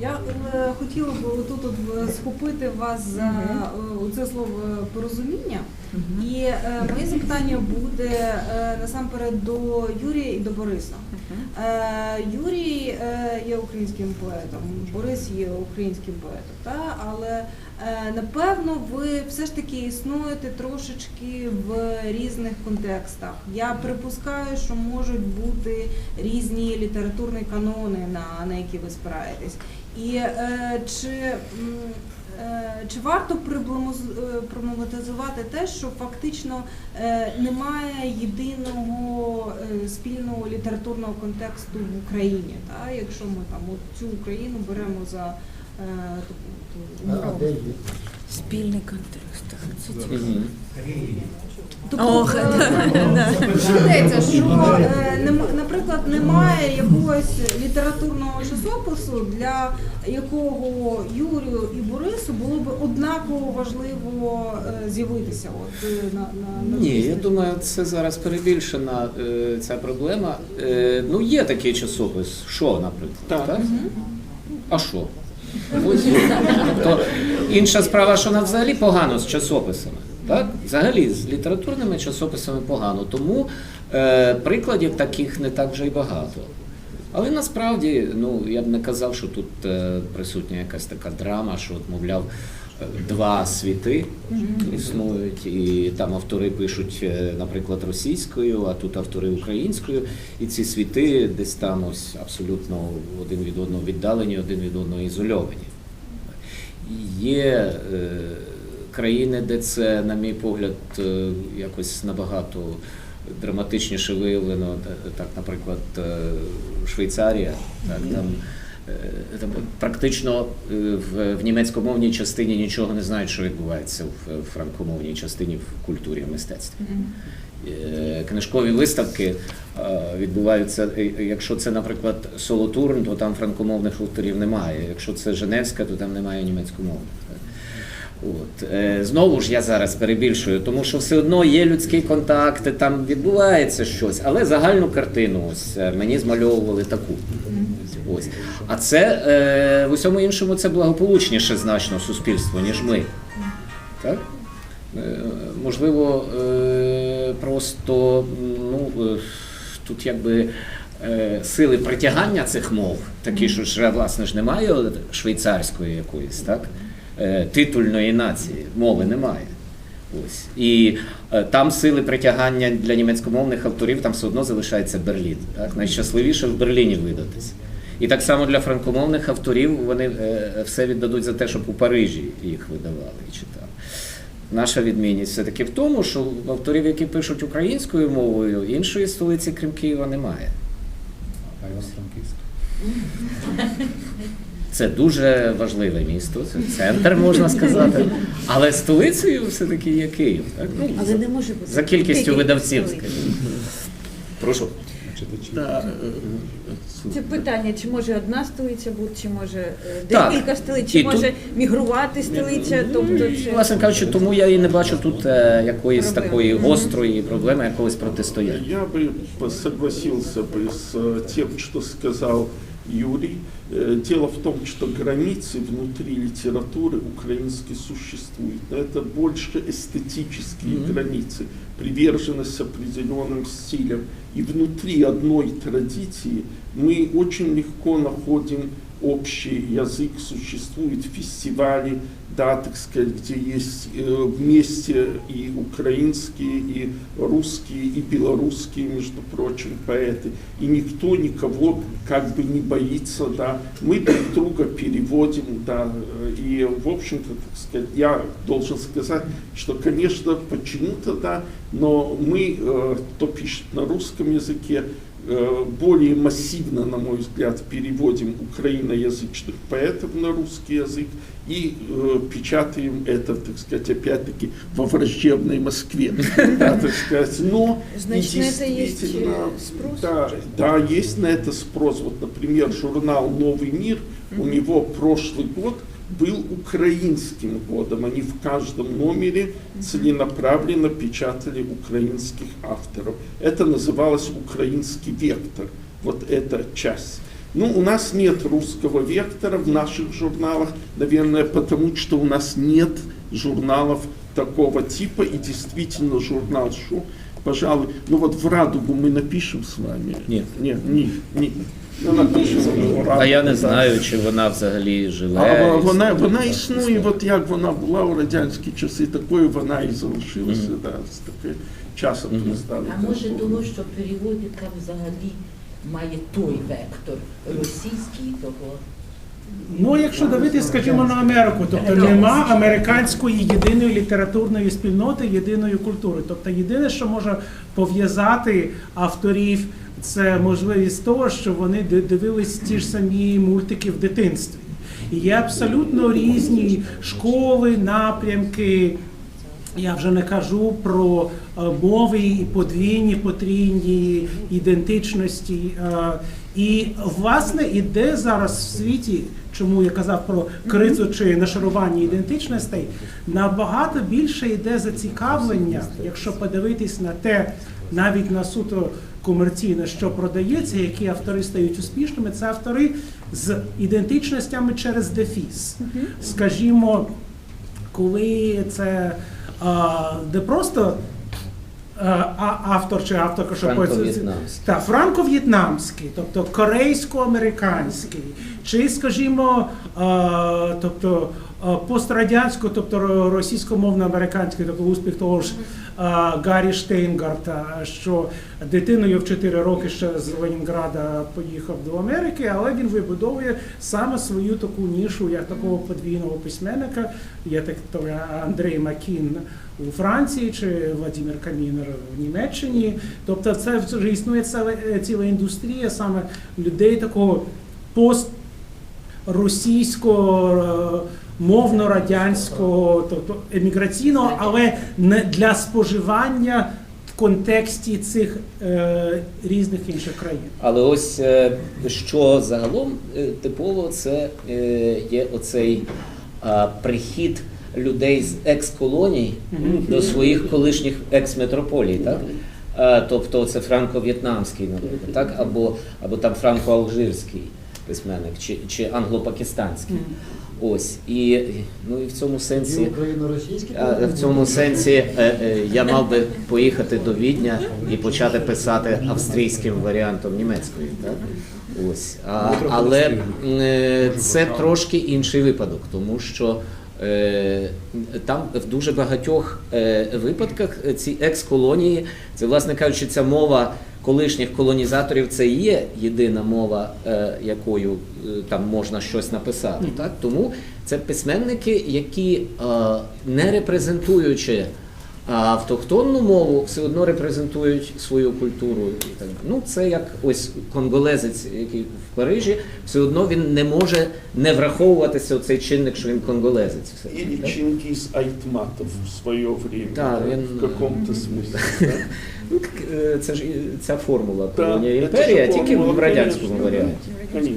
Я е, хотіла б тут е, схопити вас за е, це слово порозуміння. І моє запитання буде насамперед до Юрія і до Бориса. Юрій є українським поетом, Борис є українським поетом, та? але напевно ви все ж таки існуєте трошечки в різних контекстах. Я припускаю, що можуть бути різні літературні канони, на, на які ви спираєтесь. І е, чи, е, чи варто е, проблематизувати те, що фактично е, немає єдиного е, спільного літературного контексту в Україні? Та? Якщо ми там от цю Україну беремо за е, таку. Спільний контекст. це цікаво. Тобто, Ох, е, да. Йдеться, що, е, нем- наприклад, немає якогось літературного часопису, для якого Юрію і Борису було б однаково важливо е, з'явитися. От е, на, на, на Ні, я думаю, це зараз перебільшена е, ця проблема. Е, ну, є такий часопис. Що, наприклад? Так. А що? Тобто, інша справа, що нам взагалі погано з часописами. Так? Взагалі з літературними часописами погано. Тому е, прикладів таких не так вже й багато. Але насправді, ну я б не казав, що тут е, присутня якась така драма, що, от, мовляв, два світи існують, і там автори пишуть, е, наприклад, російською, а тут автори українською. І ці світи десь там ось абсолютно один від одного віддалені, один від одного ізольовані. Є е, країни, де це, на мій погляд, е, якось набагато драматичніше виявлено. Так, наприклад, Швейцарія, так, там практично е, в, німецькомовній частині нічого не знають, що відбувається в, франкомовній частині в культурі, в мистецтві. Е, Книжкові виставки е, відбуваються. е, Якщо це, наприклад, Солотурн, то там франкомовних авторів немає. Якщо це Женевська, то там немає німецькомовних. От. Е, Знову ж я зараз перебільшую, тому що все одно є людські контакти, там відбувається щось, але загальну картину ось е, мені змальовували таку. Ось. А це е, в усьому іншому це благополучніше значно суспільство, ніж ми. Так? Е, Можливо, е, просто ну, е, тут якби е, сили притягання цих мов, такі, що ж власне ж немає швейцарської якоїсь, так? Е, Титульної нації, мови немає. Ось. І е, там сили притягання для німецькомовних авторів там все одно залишається Берлін. Так? Найщасливіше в Берліні видатись. І так само для франкомовних авторів вони е, все віддадуть за те, щоб у Парижі їх видавали і читали. Наша відмінність все-таки в тому, що авторів, які пишуть українською мовою, іншої столиці, крім Києва, немає. А Івано-Франківськ. Це дуже важливе місто, це центр, можна сказати. Але столицею все-таки є Київ. Так? Ну, Але не може бути. за кількістю видавців, скажімо. Прошу Читачі. Да, Це питання, чи може одна столиця бути, чи може е, Так. декілька столиць, чи І може тут- мігрувати столиця, тобто це... Власне кажучи, тому я і не бачу тут е, якоїсь Проблеми. такої Мгм. гострої проблеми, якогось протистояння. Я бы по- согласился бы с э, тем, что сказал Юрий. Э, Дело в том, что границы внутри литературы украинской существуют. Но это больше эстетические Мгм. границы, приверженность определенным стилям. И внутри одной традиции мы очень легко находим общий язык, существуют фестивали, да, так сказать, где есть э, вместе и украинские, и русские, и белорусские, между прочим, поэты. И никто никого как бы не боится, да. Мы друг друга переводим, да. э, И, в общем-то, так сказать, я должен сказать, что, конечно, почему-то, да, но мы, э, кто пишет на русском языке, э, более массивно, на мой взгляд, переводим украиноязычных поэтов на русский язык и э, печатаем это, так сказать, опять-таки во враждебной Москве. Да, так сказать. Но и Значит, на это есть, действительно, э, спрос Да, уже? да, есть на это спрос. Вот, например, журнал «Новый мир», у него прошлый год был украинским годом. Они в каждом номере целенаправленно печатали украинских авторов. Это называлось «Украинский вектор». Вот эта часть. Ну, у нас нет русского вектора в наших журналах, наверное, потому что у нас нет журналов такого типа, и действительно журнал «Шу», пожалуй, ну вот в «Радугу» мы напишем с вами. Нет. Нет, ні, ні. Ну, А я не знаю, чи вона взагалі живе. А вона, вона, існує, от як вона була у радянські часи, такою вона і залишилася, да, з таким часом представити. А може тому, що періодика взагалі має той вектор російський того. Ну, якщо дивитися, скажімо, на Америку, тобто нема американської єдиної літературної спільноти, єдиної культури. Тобто єдине, що може пов'язати авторів, це можливість того, що вони дивились ті ж самі мультики в дитинстві. І є абсолютно різні школи, напрямки. Я вже не кажу про е, мови і подвійні, потрійні ідентичності. Е, і власне іде зараз в світі, чому я казав про кризу чи нашарування ідентичностей, набагато більше йде зацікавлення, якщо подивитись на те, навіть на суто комерційне, що продається, які автори стають успішними, це автори з ідентичностями через дефіс. Скажімо, коли це де просто а- автор чи авторка, що та франко-в'єтнамський, тобто корейсько-американський, чи, скажімо, тобто а, пострадянсько, тобто ро- російськомовно-американський, тобто успіх того ж а, Гаррі Штейнгарта, що дитиною в 4 роки ще з Ленінграда поїхав до Америки, але він вибудовує саме свою таку нішу, як такого подвійного письменника, є так то Андрей Макін у Франції чи Владимир Камінер в Німеччині. Тобто, це вже існує ціла, ціла індустрія саме людей такого пост російського мовно радянського, тобто еміграційного, але не для споживання в контексті цих е, різних інших країн. Але ось е, що загалом е, типово, це е, є оцей а, прихід людей з екс-колоній до своїх колишніх екс-метрополій, так? Е, Тобто це франко-в'єтнамський, наприклад, так? Або, або там франко-алжирський письменник, чи, чи англо-пакистанський. Ось. І, ну, і в цьому сенсі. В цьому сенсі е, е, я мав би поїхати до Відня і почати писати австрійським варіантом німецької. Так? Ось. А, але е, це трошки інший випадок, тому що е, там в дуже багатьох е, випадках е, ці екс-колонії, це, власне кажучи, ця мова колишніх колонізаторів це і є єдина мова, е, якою е, там можна щось написати. Так? Тому це письменники, які е, не репрезентуючи автохтонну мову, все одно репрезентують свою культуру. Ну, це як ось конголезець, який в Парижі, все одно він не може не враховуватися цей чинник, що він конголезець. Или так? Чингис Айтматов в свое время, Да, він- в каком-то смысле. да. Ну, е, це ж ця формула колонія імперія, тільки в радянському варіанті.